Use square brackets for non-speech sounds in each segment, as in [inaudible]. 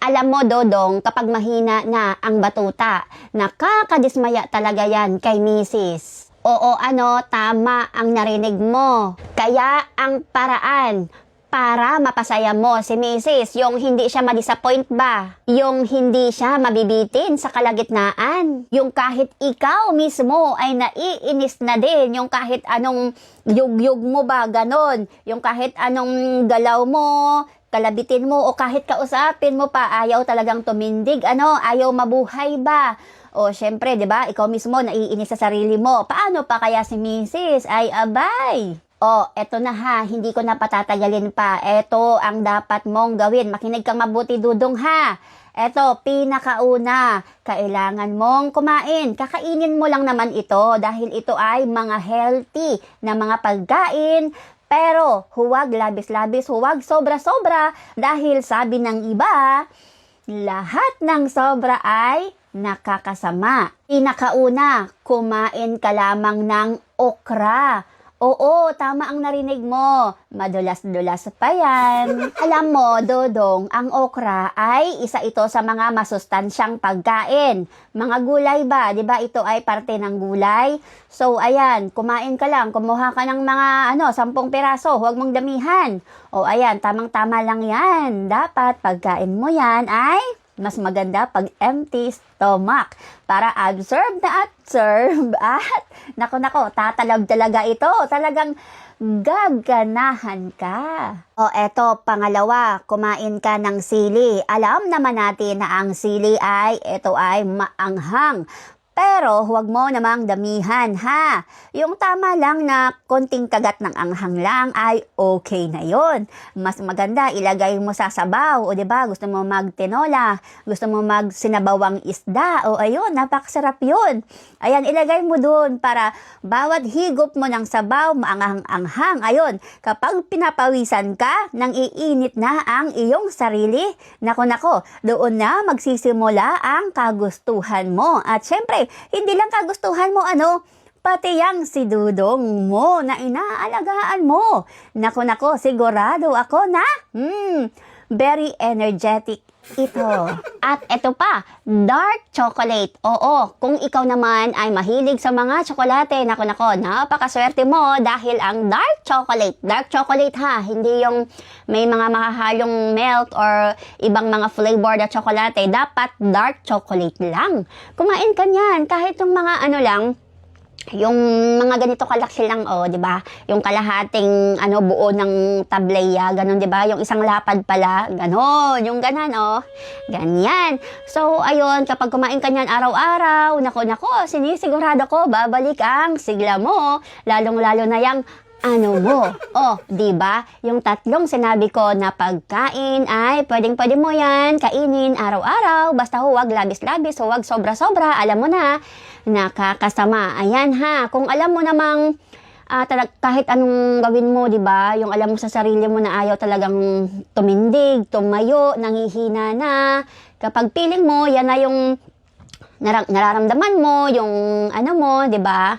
Alam mo, Dodong, kapag mahina na ang batuta, nakakadismaya talaga yan kay misis. Oo, ano, tama ang narinig mo. Kaya ang paraan para mapasaya mo si misis, yung hindi siya ma-disappoint ba? Yung hindi siya mabibitin sa kalagitnaan? Yung kahit ikaw mismo ay naiinis na din, yung kahit anong yug-yug mo ba, ganon. Yung kahit anong galaw mo, kalabitin mo o kahit kausapin mo pa, ayaw talagang tumindig, ano, ayaw mabuhay ba? O syempre, 'di ba? Ikaw mismo naiinis sa sarili mo. Paano pa kaya si Mrs. ay abay? O, eto na ha, hindi ko na patatagalin pa. Eto ang dapat mong gawin. Makinig kang mabuti, Dudong ha. Eto, pinakauna, kailangan mong kumain. Kakainin mo lang naman ito dahil ito ay mga healthy na mga pagkain pero huwag labis-labis, huwag sobra-sobra dahil sabi ng iba, lahat ng sobra ay nakakasama. Pinakauna, kumain ka lamang ng okra. Oo, tama ang narinig mo. Madulas-dulas pa yan. [laughs] Alam mo, Dodong, ang okra ay isa ito sa mga masustansyang pagkain. Mga gulay ba? 'Di ba ito ay parte ng gulay? So, ayan, kumain ka lang. Kumuha ka ng mga, ano, sampung piraso. Huwag mong damihan. O, ayan, tamang-tama lang yan. Dapat, pagkain mo yan ay mas maganda pag empty stomach para absorb na absorb [laughs] at nako nako tatalab talaga ito talagang gaganahan ka. O eto, pangalawa, kumain ka ng sili. Alam naman natin na ang sili ay, ito ay maanghang. Pero huwag mo namang damihan ha. Yung tama lang na konting kagat ng anghang lang ay okay na yon. Mas maganda ilagay mo sa sabaw o 'di ba? Gusto mo magtinola, gusto mo mag sinabawang isda o ayun, napakasarap 'yun. Ayan, ilagay mo doon para bawat higop mo ng sabaw maanghang-anghang. Ayun, kapag pinapawisan ka, nang iinit na ang iyong sarili, nako nako, doon na magsisimula ang kagustuhan mo. At syempre, hindi lang kagustuhan mo ano, pati yang si Dudong mo na inaalagaan mo. Nako nako, sigurado ako na, hmm, very energetic ito. At ito pa, dark chocolate. Oo, kung ikaw naman ay mahilig sa mga tsokolate, nako nako, napakaswerte mo dahil ang dark chocolate, dark chocolate ha, hindi yung may mga makahalong milk or ibang mga flavor na tsokolate, dapat dark chocolate lang. Kumain ka niyan, kahit yung mga ano lang, yung mga ganito kalaki lang oh, 'di ba? Yung kalahating ano buo ng tableya, ganun 'di ba? Yung isang lapad pala, ganon, yung ganan oh. Ganyan. So ayun, kapag kumain ka niyan araw-araw, nako nako, sinisigurado ko babalik ang sigla mo, lalong-lalo na yang ano mo. Oh, 'di ba? Yung tatlong sinabi ko na pagkain ay pwedeng-pwede mo 'yan kainin araw-araw, basta huwag labis-labis, huwag sobra-sobra, alam mo na, nakakasama. Ayan ha, kung alam mo namang ah, talag, kahit anong gawin mo, 'di ba? Yung alam mo sa sarili mo na ayaw talagang tumindig, tumayo, nangihina na. Kapag feeling mo, yan na yung nar- nararamdaman mo, yung ano mo, 'di ba?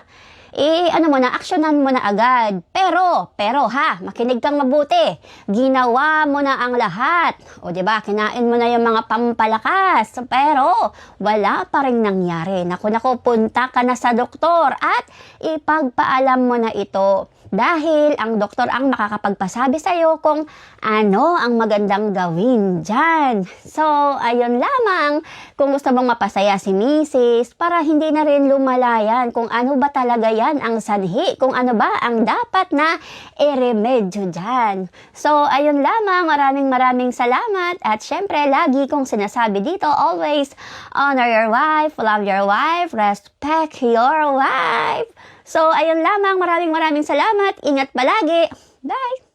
Eh, ano mo na, aksyonan mo na agad. Pero, pero ha, makinig kang mabuti. Ginawa mo na ang lahat. O, ba kinain mo na yung mga pampalakas. Pero, wala pa rin nangyari. Naku, naku, punta ka na sa doktor at ipagpaalam mo na ito. Dahil ang doktor ang makakapagpasabi sa iyo kung ano ang magandang gawin dyan. So, ayun lamang. Kung gusto mong mapasaya si Mrs. para hindi na rin lumalayan kung ano ba talaga yan ang sanhi, kung ano ba ang dapat na eremedyo dyan. So, ayun lamang. Maraming maraming salamat. At syempre, lagi kong sinasabi dito, always honor your wife, love your wife, respect your wife. So, ayun lamang. Maraming maraming salamat. Ingat palagi. Bye!